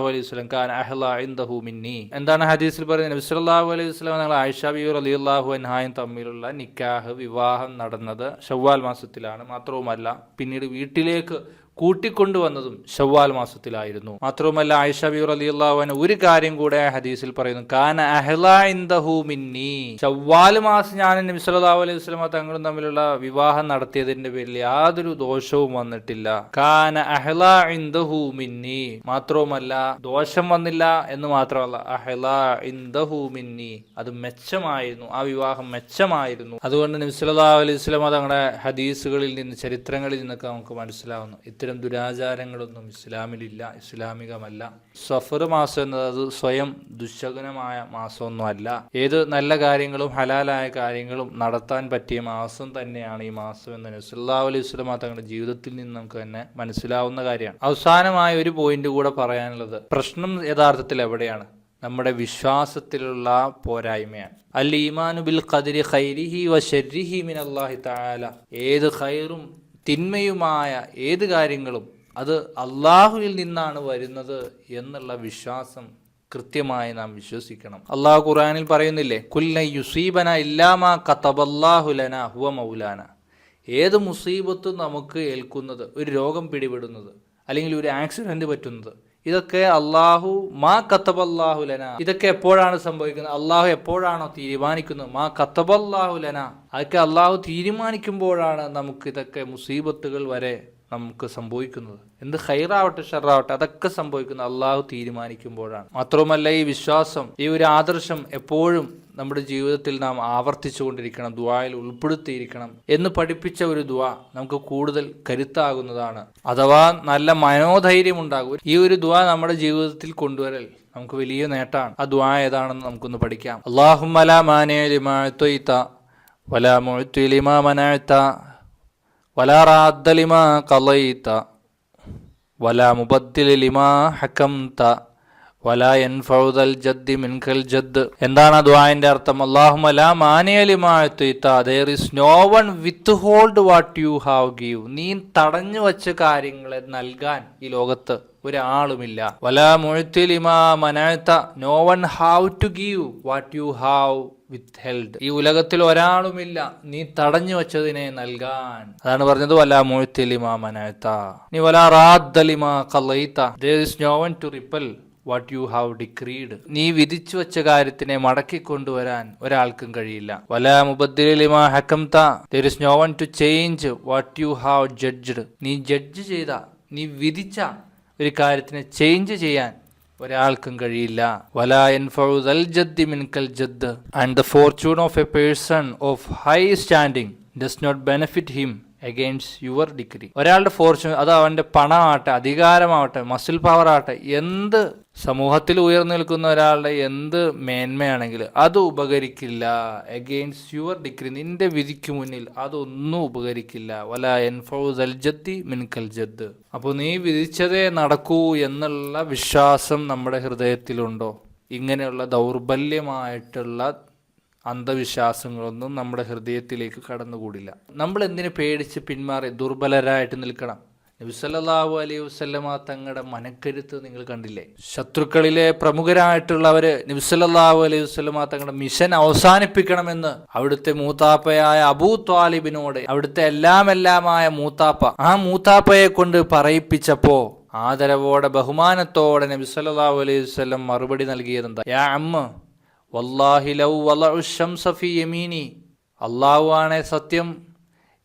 Speaker 1: അലൈഹി മിന്നി. എന്താണ് ഹദീസിൽ പറയുന്നത്? നബി അലൈഹി വസല്ലം ഞങ്ങൾ ആയിഷ തമ്മിലുള്ള നിക്കാഹ് വിവാഹം നടന്നത് ഷവ്വാൽ മാസത്തിലാണ്. മാത്രവുമല്ല പിന്നീട് വീട്ടിലേക്ക് കൂട്ടിക്കൊണ്ടുവന്നതും ഷവ്വാൽ മാസത്തിലായിരുന്നു. മാത്രവുമല്ല ആയിഷ ബി റളിയല്ലാഹു ഒരു കാര്യം കൂടെ ഹദീസിൽ പറയുന്നു. കാന മിന്നി. ഷവ്വാൽ മാസം ഞാൻ നബി അലൈഹി വസല്ലമ തങ്ങളും തമ്മിലുള്ള വിവാഹം നടത്തിയതിന്റെ പേരിൽ യാതൊരു ദോഷവും വന്നിട്ടില്ല. കാന അഹ്ലാ മിന്നി. മാത്രവുമല്ല ദോഷം വന്നില്ല എന്ന് മാത്രമല്ല അഹ്ലാ മിന്നി. അത് മെച്ചമായിരുന്നു. ആ വിവാഹം മെച്ചമായിരുന്നു. അതുകൊണ്ട് നബി അലൈഹി വസല്ലമ തങ്ങളുടെ ഹദീസുകളിൽ നിന്ന് ചരിത്രങ്ങളിൽ നിന്നൊക്കെ നമുക്ക് മനസ്സിലാവുന്നു. ഇത്തരം ദുരാചാരങ്ങളൊന്നും ഇസ്ലാമിലില്ല ഇസ്ലാമികമല്ല. സഫർ മാസം എന്നത് അത് സ്വയം ദുശകനമായ മാസമൊന്നും അല്ല ഏത് നല്ല കാര്യങ്ങളും ഹലാലായ കാര്യങ്ങളും നടത്താൻ പറ്റിയ മാസം തന്നെയാണ് ഈ മാസം എന്ന് നസുല്ലാ അലൈഹി സ്വലമ തങ്ങളുടെ ജീവിതത്തിൽ നിന്ന് നമുക്ക് തന്നെ മനസ്സിലാവുന്ന കാര്യമാണ്. അവസാനമായ ഒരു പോയിന്റ് കൂടെ പറയാനുള്ളത്. പ്രശ്നം യഥാർത്ഥത്തിൽ എവിടെയാണ്? നമ്മുടെ വിശ്വാസത്തിലുള്ള പോരായ്മയാണ്. അൽ ഈമാനു ബിൽ ഖദരി ഖൈരിഹി വ ഷർരിഹി മിൻ അല്ലാഹി തആല. ഏത് ഖൈറും തിന്മയുമായ ഏത് കാര്യങ്ങളും അത് അള്ളാഹുവിൽ നിന്നാണ് വരുന്നത് എന്നുള്ള വിശ്വാസം കൃത്യമായി നാം വിശ്വസിക്കണം. അള്ളാഹു ഖുറാനിൽ പറയുന്നില്ലേ കുല്ല യുസീബന ഇല്ലാമാ കത്തബല്ലാഹുലന ഹുവ മൗലാന. ഏത് മുസീബത്തും നമുക്ക് ഏൽക്കുന്നത് ഒരു രോഗം പിടിപെടുന്നത് അല്ലെങ്കിൽ ഒരു ആക്സിഡന്റ് പറ്റുന്നത് ഇതൊക്കെ അള്ളാഹു മാ കത്തബല്ലാഹുലന ഇതൊക്കെ എപ്പോഴാണ് സംഭവിക്കുന്നത്? അള്ളാഹു എപ്പോഴാണോ തീരുമാനിക്കുന്നത്? മാ കത്തബല്ലാഹുലന അതൊക്കെ അള്ളാഹു തീരുമാനിക്കുമ്പോഴാണ് നമുക്ക് ഇതൊക്കെ മുസീബത്തുകൾ വരെ നമുക്ക് സംഭവിക്കുന്നത്. എന്ത് ഹൈറാവട്ടെ ഷെറാവട്ടെ അതൊക്കെ സംഭവിക്കുന്നത് അള്ളാഹു തീരുമാനിക്കുമ്പോഴാണ്. മാത്രവുമല്ല ഈ വിശ്വാസം ഈ ഒരു ആദർശം എപ്പോഴും നമ്മുടെ ജീവിതത്തിൽ നാം ആവർത്തിച്ചുകൊണ്ടിരിക്കണം ദുവായിൽ ഉൾപ്പെടുത്തിയിരിക്കണം എന്ന് പഠിപ്പിച്ച ഒരു ദുവ നമുക്ക് കൂടുതൽ കരുത്താകുന്നതാണ്. അഥവാ നല്ല മനോധൈര്യം ഉണ്ടാകും. ഈ ഒരു ദുവ നമ്മുടെ ജീവിതത്തിൽ കൊണ്ടുവരൽ നമുക്ക് വലിയ നേട്ടമാണ്. ആ ദ്വാ ഏതാണെന്ന് നമുക്കൊന്ന് പഠിക്കാം. അള്ളാഹും വലാ വലാ വലാ മുബദ്ദില ലിമാ ഹകംത വലാ യൻഫഉദൽ ജദ്ദി മിൻകൽ ജദ്ദ് എന്താണ് ദുആന്റെ അർത്ഥം? അല്ലാഹുമ്മ ലാ മാനിയ ലിമാ അത്തൈത there is no one with what you have give നീ തടഞ്ഞു വച്ച കാര്യങ്ങളെ നൽകാൻ ഈ ലോകത്ത് ഒരാളുമില്ല. വലാ മുഴത്തി ലിമാ മനാഴ്ത്ത no one have to give what you have withheld ഈ ഉലകത്തിൽ ഒരാളുമില്ല. നീ തടഞ്ഞു വെച്ചതിനെ നൽകാൻ. അതാണ് പറഞ്ഞത് വല മുഴുത്തിലിമാ മനാഴ്ത്ത നീ വല റാദ്ദലിമാ കലൈത്ത there is no one to repel what you have decreed നീ വിധിച്ചു വെച്ച കാര്യത്തിനെ മടക്കി കൊണ്ടുവരാൻ ഒരാൾക്കും കഴിയില്ല. വല മുബദ്ദിലിമാ ഹക്കംത. There is no one to change what you have judged നീ ജഡ്ജ് ചെയ്ത നീ വിധിച്ച ഒരു കാര്യത്തിനെ ചേഞ്ച് ചെയ്യാൻ ഒരാൾക്കും കഴിയില്ല. വല ഫൗദൽ ജദ്ദി മിൻകൽ ജദ്ദ്. And the fortune of a person of high standing does not benefit him against your degree ഒരാളുടെ ഫോർച്യൂൺ അത് അവന്റെ പണമാവട്ടെ അധികാരമാവട്ടെ മസിൽ പവർ ആവട്ടെ എന്ത് സമൂഹത്തിൽ ഉയർന്നു നിൽക്കുന്ന ഒരാളുടെ എന്ത് മേന്മയാണെങ്കിൽ അത് ഉപകരിക്കില്ല. അഗെയിൻസ്റ്റ് യുവർ ഡിഗ്രി നിന്റെ വിധിക്ക് മുന്നിൽ അതൊന്നും ഉപകരിക്കില്ല. വല എൻഫൗസൽ ജദ്ദി മിൻകൽ ജദ് അപ്പോൾ നീ വിധിച്ചതേ നടക്കൂ എന്നുള്ള വിശ്വാസം നമ്മുടെ ഹൃദയത്തിലുണ്ടോ? ഇങ്ങനെയുള്ള ദൗർബല്യമായിട്ടുള്ള അന്ധവിശ്വാസങ്ങളൊന്നും നമ്മുടെ ഹൃദയത്തിലേക്ക് കടന്നുകൂടില്ല. നമ്മൾ എന്തിനു പേടിച്ച് പിന്മാറി ദുർബലരായിട്ട് നിൽക്കണം? നബിസല്ലാഹു അലൈഹി വസ്ലമ തങ്ങളുടെ മനക്കരുത്ത് നിങ്ങൾ കണ്ടില്ലേ? ശത്രുക്കളിലെ പ്രമുഖരായിട്ടുള്ളവര് നബിസല്ലാഹു അലൈഹി വസ്ലമ തങ്ങളുടെ മിഷൻ അവസാനിപ്പിക്കണമെന്ന് അവിടുത്തെ മൂത്താപ്പയായ അബൂ ത്വാലിബിനോട് അവിടുത്തെ എല്ലാം എല്ലാമായ മൂത്താപ്പ ആ മൂത്താപ്പയെ കൊണ്ട് പറയിപ്പിച്ചപ്പോ ആദരവോടെ ബഹുമാനത്തോടെ നബി സല്ലല്ലാഹു അലൈഹി വസ്ലം മറുപടി നൽകിയതെന്താ? യാ അമ്മ വല്ലാഹി ലൗ വളഉ ശംസ ഫീ യമീനി. അള്ളാഹുവാണെ സത്യം.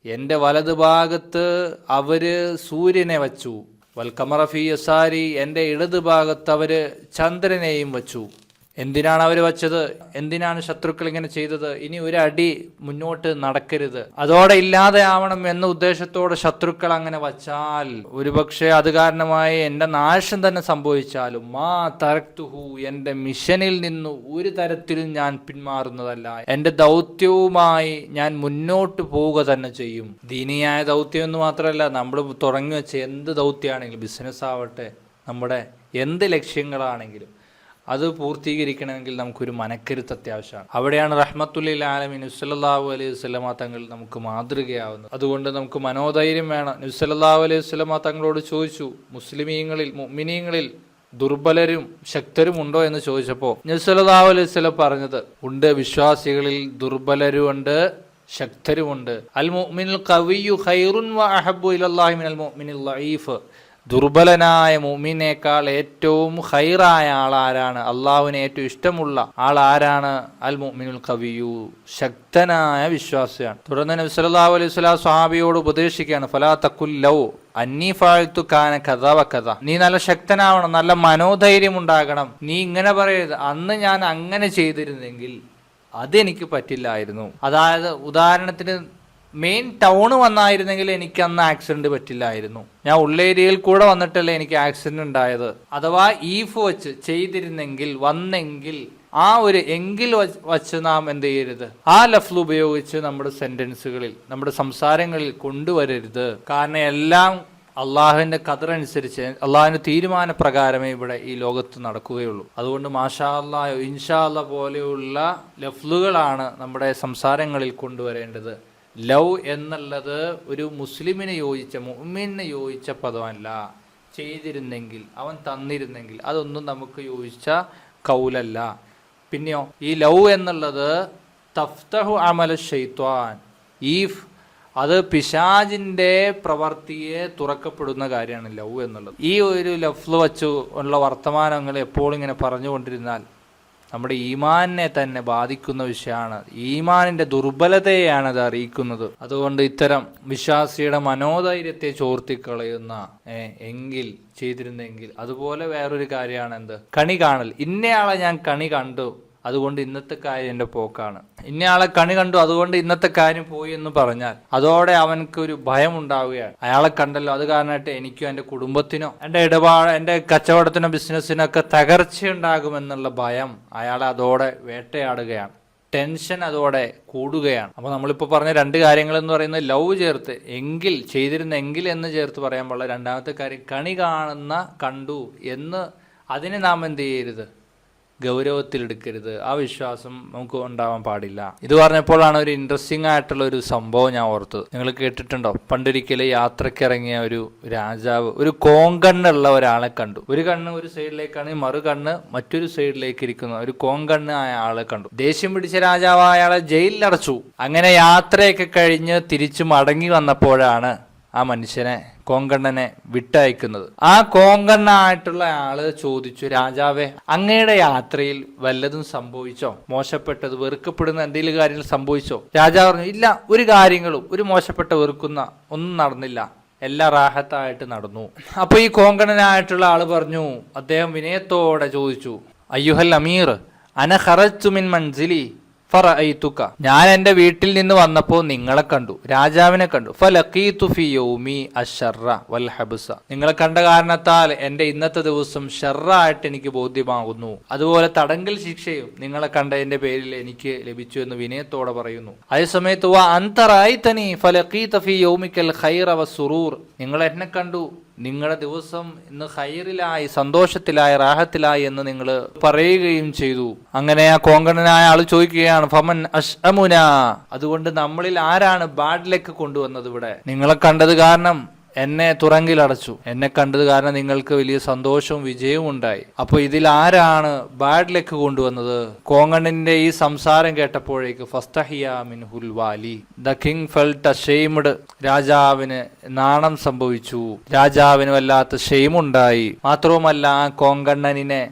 Speaker 1: എന്റെ വലത് ഭാഗത്ത് അവർ സൂര്യനെ വച്ചു. വൽ കമറഫി യസാരി എന്റെ ഇടത് ഭാഗത്ത് അവർ ചന്ദ്രനെയും വച്ചു. എന്തിനാണ് അവർ വച്ചത്? എന്തിനാണ് ശത്രുക്കൾ ഇങ്ങനെ ചെയ്തത്? ഇനി ഒരു അടി മുന്നോട്ട് നടക്കരുത്. അതോടെ ഇല്ലാതെ ആവണം എന്ന ഉദ്ദേശത്തോടെ ശത്രുക്കൾ അങ്ങനെ വച്ചാൽ ഒരുപക്ഷെ അത് കാരണമായി എന്റെ നാശം തന്നെ സംഭവിച്ചാലും മാ തരക്തുഹു എന്റെ മിഷനിൽ നിന്ന് ഒരു തരത്തിലും ഞാൻ പിന്മാറുന്നതല്ല. എന്റെ ദൗത്യവുമായി ഞാൻ മുന്നോട്ട് പോവുക തന്നെ ചെയ്യും. ദീനിയായ ദൗത്യം എന്ന് മാത്രമല്ല നമ്മൾ തുടങ്ങി വെച്ച എന്ത് ദൗത്യമാണെങ്കിലും ബിസിനസ് ആവട്ടെ നമ്മുടെ എന്ത് ലക്ഷ്യങ്ങളാണെങ്കിലും അത് പൂർത്തീകരിക്കണമെങ്കിൽ നമുക്കൊരു മനക്കരുത്ത് അത്യാവശ്യമാണ്. അവിടെയാണ് റഹ്മത്തുല്ലിൽ ആലമി നുസല്ലാഹു അലൈഹി വസ്ലമ തങ്ങൾ നമുക്ക് മാതൃകയാവുന്നത്. അതുകൊണ്ട് നമുക്ക് മനോധൈര്യം വേണം. നുസല്ലാഹു അലൈഹി വസ്ലമ തങ്ങളോട് ചോദിച്ചു മുസ്ലിമീങ്ങളിൽ മുഅ്മിനീങ്ങളിൽ ദുർബലരും ശക്തരും ഉണ്ടോ? എന്ന് ചോദിച്ചപ്പോൾ നുസല്ലാഹു അലൈഹി വസ്ലം പറഞ്ഞത് ഉണ്ട് വിശ്വാസികളിൽ ദുർബലരുമുണ്ട് ശക്തരുമുണ്ട്. അൽ മുഅ്മിനുൽ ഖവിയു ഖൈറുൻ വ അഹബ്ബു ഇലല്ലാഹി മിനൽ മുഅ്മിനിൽ ലഈഫ്. ദുർബലനായ മുമിനേക്കാൾ ഏറ്റവും ഹൈറായ ആൾ ആരാണ്? അള്ളാഹുവിന് ഏറ്റവും ഇഷ്ടമുള്ള ആൾ ആരാണ്? അൽ മുമിനുൽ കവിയു. ശക്തനായ വിശ്വാസിയാണ്. തുടർന്ന് നബ്സലാഹു അലൈഹി വസല്ലം സ്വഹാബിയോട് ഉപദേശിക്കുകയാണ്. ഫലാ തഖുൽ ലൗ അന്നീ ഫാഴ്ത്തു കാന കഥ കഥ നീ നല്ല ശക്തനാവണം നല്ല മനോധൈര്യം ഉണ്ടാകണം. നീ ഇങ്ങനെ പറയരുത്. അന്ന് ഞാൻ അങ്ങനെ ചെയ്തിരുന്നെങ്കിൽ അതെനിക്ക് പറ്റില്ലായിരുന്നു. അതായത് ഉദാഹരണത്തിന് മെയിൻ ടൗൺ വന്നായിരുന്നെങ്കിൽ എനിക്ക് അന്ന് ആക്സിഡന്റ് പറ്റില്ലായിരുന്നു. ഞാൻ ഉള്ളേരിയയിൽ കൂടെ വന്നിട്ടല്ലേ എനിക്ക് ആക്സിഡന്റ് ഉണ്ടായത്. അഥവാ ഈഫ് വെച്ച് ചെയ്തിരുന്നെങ്കിൽ വന്നെങ്കിൽ ആ ഒരു എങ്കിൽ വച്ച് നാം എന്ത് ചെയ്യരുത്? ആ ലഫ്ൽ ഉപയോഗിച്ച് നമ്മുടെ സെന്റൻസുകളിൽ നമ്മുടെ സംസാരങ്ങളിൽ കൊണ്ടുവരരുത്. കാരണം എല്ലാം അള്ളാഹുവിന്റെ കതറനുസരിച്ച് അള്ളാഹുവിന്റെ തീരുമാനപ്രകാരമേ ഇവിടെ ഈ ലോകത്ത് നടക്കുകയുള്ളൂ. അതുകൊണ്ട് മാഷാ അല്ലാ ഇൻഷാ പോലെയുള്ള ലഫ്ലുകളാണ് നമ്മുടെ സംസാരങ്ങളിൽ കൊണ്ടുവരേണ്ടത്. ലവ് എന്നുള്ളത് ഒരു മുസ്ലിമിനെ യോജിച്ച മുമ്മിനെ യോജിച്ച പദമല്ല. ചെയ്തിരുന്നെങ്കിൽ അവൻ തന്നിരുന്നെങ്കിൽ അതൊന്നും നമുക്ക് യോജിച്ച കൗലല്ല. പിന്നെയോ ഈ ലവ് എന്നുള്ളത് തഫ്തഹു അമല ഷെയ്ത്വാൻ ഈഫ് അത് പിശാജിന്റെ പ്രവർത്തിയെ തുറക്കപ്പെടുന്ന കാര്യമാണ് ലവ് എന്നുള്ളത്. ഈ ഒരു ലഫ്ല് വച്ച് ഉള്ള വർത്തമാനങ്ങൾ എപ്പോഴും ഇങ്ങനെ പറഞ്ഞുകൊണ്ടിരുന്നാൽ നമ്മുടെ ഈമാനിനെ തന്നെ ബാധിക്കുന്ന വിഷയമാണ്. ഈമാനിന്റെ ദുർബലതയെയാണ് അത് അറിയിക്കുന്നത്. അതുകൊണ്ട് ഇത്തരം വിശ്വാസിയുടെ മനോധൈര്യത്തെ ചോർത്തിക്കളയുന്ന എങ്കിൽ ചെയ്തിരുന്നെങ്കിൽ അതുപോലെ വേറൊരു കാര്യമാണ് എന്ത്? കണി കാണൽ. ഇന്നയാളെ ഞാൻ കണി കണ്ടു. അതുകൊണ്ട് ഇന്നത്തെ കാര്യം എന്റെ പോക്കാണ്. ഇന്നയാളെ കണി കണ്ടു അതുകൊണ്ട് ഇന്നത്തെ കാര്യം പോയി എന്ന് പറഞ്ഞാൽ അതോടെ അവനക്ക് ഒരു ഭയം ഉണ്ടാവുകയാണ് അയാളെ കണ്ടല്ലോ അത് കാരണമായിട്ട് എനിക്കും എന്റെ കുടുംബത്തിനോ എന്റെ ഇടപാട് എന്റെ കച്ചവടത്തിനോ ബിസിനസ്സിനോ ഒക്കെ തകർച്ചയുണ്ടാകുമെന്നുള്ള ഭയം അയാളെ അതോടെ വേട്ടയാടുകയാണ്. ടെൻഷൻ അതോടെ കൂടുകയാണ്. അപ്പോൾ നമ്മളിപ്പോൾ പറഞ്ഞ രണ്ട് കാര്യങ്ങൾ എന്ന് പറയുന്നത് ലവ് ചേർത്ത് എങ്കിൽ ചെയ്തിരുന്ന എങ്കിൽ എന്ന് ചേർത്ത് പറയാൻ പാടില്ല. രണ്ടാമത്തെ കാര്യം കണി കാണുന്ന കണ്ടു എന്ന് അതിനെ നാം എന്ത് ചെയ്യരുത്? ഗൗരവത്തിലെടുക്കരുത്. ആ വിശ്വാസം നമുക്ക് ഉണ്ടാവാൻ പാടില്ല. ഇത് പറഞ്ഞപ്പോഴാണ് ഒരു ഇൻട്രസ്റ്റിംഗ് ആയിട്ടുള്ള ഒരു സംഭവം ഞാൻ ഓർത്തത്. നിങ്ങൾ കേട്ടിട്ടുണ്ടോ? പണ്ടൊരിക്കലെ യാത്രക്കിറങ്ങിയ ഒരു രാജാവ് ഒരു കോങ്കണ്ണുള്ള ഒരാളെ കണ്ടു. ഒരു കണ്ണ് ഒരു സൈഡിലേക്കാണ് മറു കണ്ണ് മറ്റൊരു സൈഡിലേക്ക് ഇരിക്കുന്ന. ഒരു കോങ്കണ്ണ് ആയ ആളെ കണ്ടു. ദേഷ്യം പിടിച്ച രാജാവ് അയാളെ ജയിലിൽ അടച്ചു അങ്ങനെ യാത്രയൊക്കെ കഴിഞ്ഞ് തിരിച്ചു മടങ്ങി വന്നപ്പോഴാണ് ആ മനുഷ്യനെ കോങ്കണ്ണനെ വിട്ടയക്കുന്നത്. ആ കോങ്കണ്ണായിട്ടുള്ള ആൾ ചോദിച്ചു രാജാവേ അങ്ങയുടെ യാത്രയിൽ വല്ലതും സംഭവിച്ചോ? മോശപ്പെട്ടത് വെറുക്കപ്പെടുന്ന എന്തെങ്കിലും കാര്യങ്ങൾ സംഭവിച്ചോ? രാജാവ് പറഞ്ഞു ഇല്ല ഒരു കാര്യങ്ങളും ഒരു മോശപ്പെട്ട വെറുക്കുന്ന ഒന്നും നടന്നില്ല. എല്ലാ റാഹത്തായിട്ട് നടന്നു. അപ്പൊ ഈ കോങ്കണനായിട്ടുള്ള ആൾ പറഞ്ഞു അദ്ദേഹം വിനയത്തോടെ ചോദിച്ചു അയ്യുഹൽ അമീർ അന ഖറജ്തു മിൻ മൻസിലി? ഫറഅയ്തുക. ഞാൻ എന്റെ വീട്ടിൽ നിന്ന് വന്നപ്പോൾ നിങ്ങളെ കണ്ടു. രാജാവിനെ കണ്ടു. ഫലഖീതു ഫി യൗമി വൽ ഹബ്സ. നിങ്ങളെ കണ്ട കാരണത്താൽ എന്റെ ഇന്നത്തെ ദിവസം ഷർറായിട്ട് എനിക്ക് ബോധ്യമാകുന്നു. അതുപോലെ തടങ്കൽ ശിക്ഷയും നിങ്ങളെ കണ്ടതിന്റെ പേരിൽ എനിക്ക് ലഭിച്ചു എന്ന് വിനയത്തോടെ പറയുന്നു. അതേസമയത്ത് വാ അന്തറായിത്തനി ഫലഖീത ഫി യൗമിക്കൽ ഖൈറ സുറൂർ. നിങ്ങൾ എന്നെ കണ്ടു. നിങ്ങളുടെ ദിവസം ഇന്ന് ഹൈറിലായി സന്തോഷത്തിലായി റാഹത്തിലായി എന്ന് നിങ്ങൾ പറയുകയും ചെയ്തു. അങ്ങനെ ആ കോങ്കണനായ ആൾ ചോദിക്കുകയാണ് ഫമൻ അഷ്അമുന? അതുകൊണ്ട് നമ്മളിൽ ആരാണ് ബാഡിലേക്ക് കൊണ്ടുവന്നത് ഇവിടെ? നിങ്ങളെ കണ്ടത് കാരണം എന്നെ തുറങ്കിലടച്ചു. എന്നെ കണ്ടത് കാരണം നിങ്ങൾക്ക് വലിയ സന്തോഷവും വിജയവും ഉണ്ടായി. അപ്പോൾ ഇതിൽ ആരാണ് ബാഡ് ലക്ക് കൊണ്ടുവന്നത്? കോങ്ങണ്ണിന്റെ ഈ സംസാരം കേട്ടപ്പോഴേക്ക് ഫസ്തഹിയ മിൻഹുൽ വാലി. ദ കിങ് ഫെൽട്ട് അഷെയ്മഡ് രാജാവിന് നാണം സംഭവിച്ചു. രാജാവിന് വല്ലാത്ത ഷെയ്മുണ്ടായി. മാത്രവുമല്ല ആ കോങ്കണ്ണനിനെ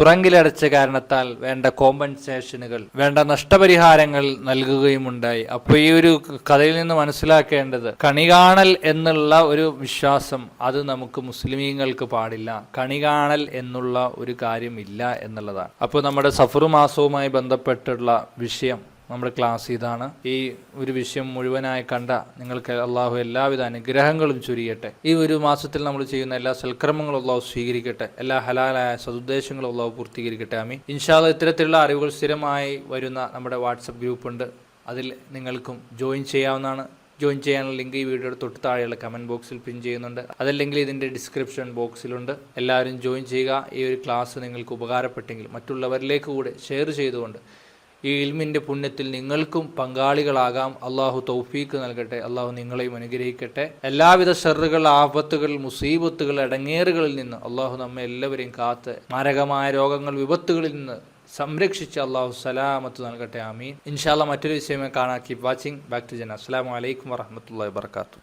Speaker 1: തുറങ്കിലടച്ച കാരണത്താൽ വേണ്ട കോമ്പൻസേഷനുകൾ വേണ്ട നഷ്ടപരിഹാരങ്ങൾ നൽകുകയുമുണ്ടായി. അപ്പോൾ ഈ ഒരു കഥയിൽ നിന്ന് മനസ്സിലാക്കേണ്ടത് കണി കാണൽ എന്നുള്ള ഒരു വിശ്വാസം അത് നമുക്ക് മുസ്ലിമീങ്ങൾക്ക് പാടില്ല. കണി കാണൽ എന്നുള്ള ഒരു കാര്യമില്ല എന്നുള്ളതാണ്. അപ്പോൾ നമ്മുടെ സഫറു മാസവുമായി ബന്ധപ്പെട്ടുള്ള വിഷയം നമ്മുടെ ക്ലാസ് ഇതാണ് ഈ ഒരു വിഷയം മുഴുവനായി കണ്ട നിങ്ങൾക്ക് അള്ളാഹു എല്ലാവിധ അനുഗ്രഹങ്ങളും ചുരിയട്ടെ. ഈ ഒരു മാസത്തിൽ നമ്മൾ ചെയ്യുന്ന എല്ലാ സൽക്രമങ്ങളും അള്ളാഹു സ്വീകരിക്കട്ടെ. എല്ലാ ഹലാലായ സതുദ്ദേശങ്ങളും അള്ളാഹു പൂർത്തീകരിക്കട്ടെ. ആമി ഇൻഷാദ് ഇത്തരത്തിലുള്ള അറിവുകൾ സ്ഥിരമായി വരുന്ന നമ്മുടെ വാട്സപ്പ് ഗ്രൂപ്പുണ്ട് അതിൽ നിങ്ങൾക്കും ജോയിൻ ചെയ്യാവുന്നതാണ്. ജോയിൻ ചെയ്യാനുള്ള ലിങ്ക് ഈ വീഡിയോയുടെ തൊട്ട് താഴെയുള്ള കമന്റ് ബോക്സിൽ പിൻ ചെയ്യുന്നുണ്ട്. അതല്ലെങ്കിൽ ഇതിന്റെ ഡിസ്ക്രിപ്ഷൻ ബോക്സിലുണ്ട് എല്ലാവരും ജോയിൻ ചെയ്യുക. ഈ ഒരു ക്ലാസ് നിങ്ങൾക്ക് ഉപകാരപ്പെട്ടെങ്കിൽ മറ്റുള്ളവരിലേക്ക് കൂടെ ഷെയർ ചെയ്തുകൊണ്ട് ഈ ഇൽമിന്റെ പുണ്യത്തിൽ നിങ്ങൾക്കും പങ്കാളികളാകാം. അള്ളാഹു തൗഫീക്ക് നൽകട്ടെ. അള്ളാഹു നിങ്ങളെയും അനുഗ്രഹിക്കട്ടെ. എല്ലാവിധ ഷെറുകൾ ആപത്തുകൾ മുസീബത്തുകൾ ഇടങ്ങേറുകളിൽ നിന്ന് അള്ളാഹു നമ്മെ എല്ലാവരെയും കാത്ത് മാരകമായ രോഗങ്ങൾ വിപത്തുകളിൽ നിന്ന് സംരക്ഷിച്ച് അള്ളാഹു സലാമത്ത് നൽകട്ടെ. ആമീൻ. ഇൻഷാല്ല മറ്റൊരു വിഷയമേ കാണാം. കീപ് വാച്ചിങ് ബാക്ക് ടു ജന അസ്സാം വലൈക്കും വറഹമത്തല്ലാ വാബർക്കാത്തു